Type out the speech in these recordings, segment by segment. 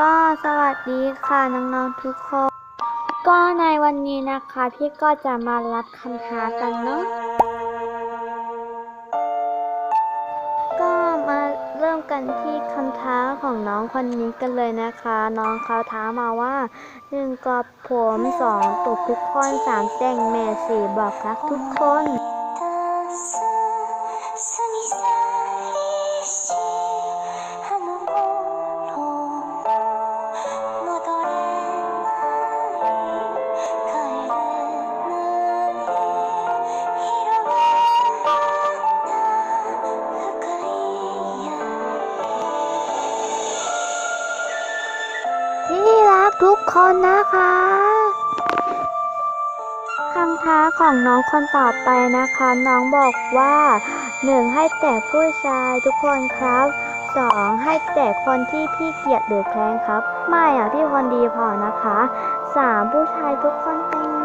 ก็สวัสดีค่ะน้องๆทุกคน ก็ในวันนี้นะคะ พี่ก็จะมารับคำท้ากันเนาะก็มาเริ่มกันที่คำท้าของน้องคนนี้กันเลยนะคะ น้องเขาท้ามาว่าหนึ่งกอบผมสองตบทุกคนสามแต่งแม่สี่บอกรักทุกคน ทุกคนนะคะคำท้าของน้องคนต่อไปนะคะ น้องบอกว่าหนึ่งให้แต่ผู้ชายทุกคนครับสองให้แต่คนที่พี่เกลียดหรือแคลงครับ ไม่อะพี่คนดีพอนะคะสามผู้ชายทุกคนเป็น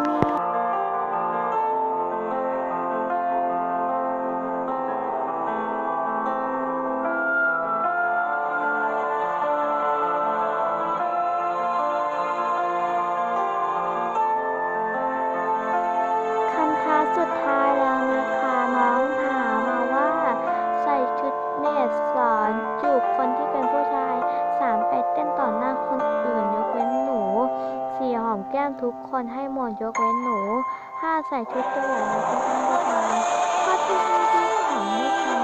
สุดท้ายแล้วนะคะน้องถามมาว่า ใส่ชุดเนสสอนจูบคนที่เป็นผู้ชายสามไปเต้นต่อหน้าคนอื่นยกเว้นหนูสี่หอมแก้มทุกคนให้หมดยกเว้นหนูห้าใส่ชุดตัวอย่างในชุดผู้ชายข้อที่ห้าที่สองไม่ทำ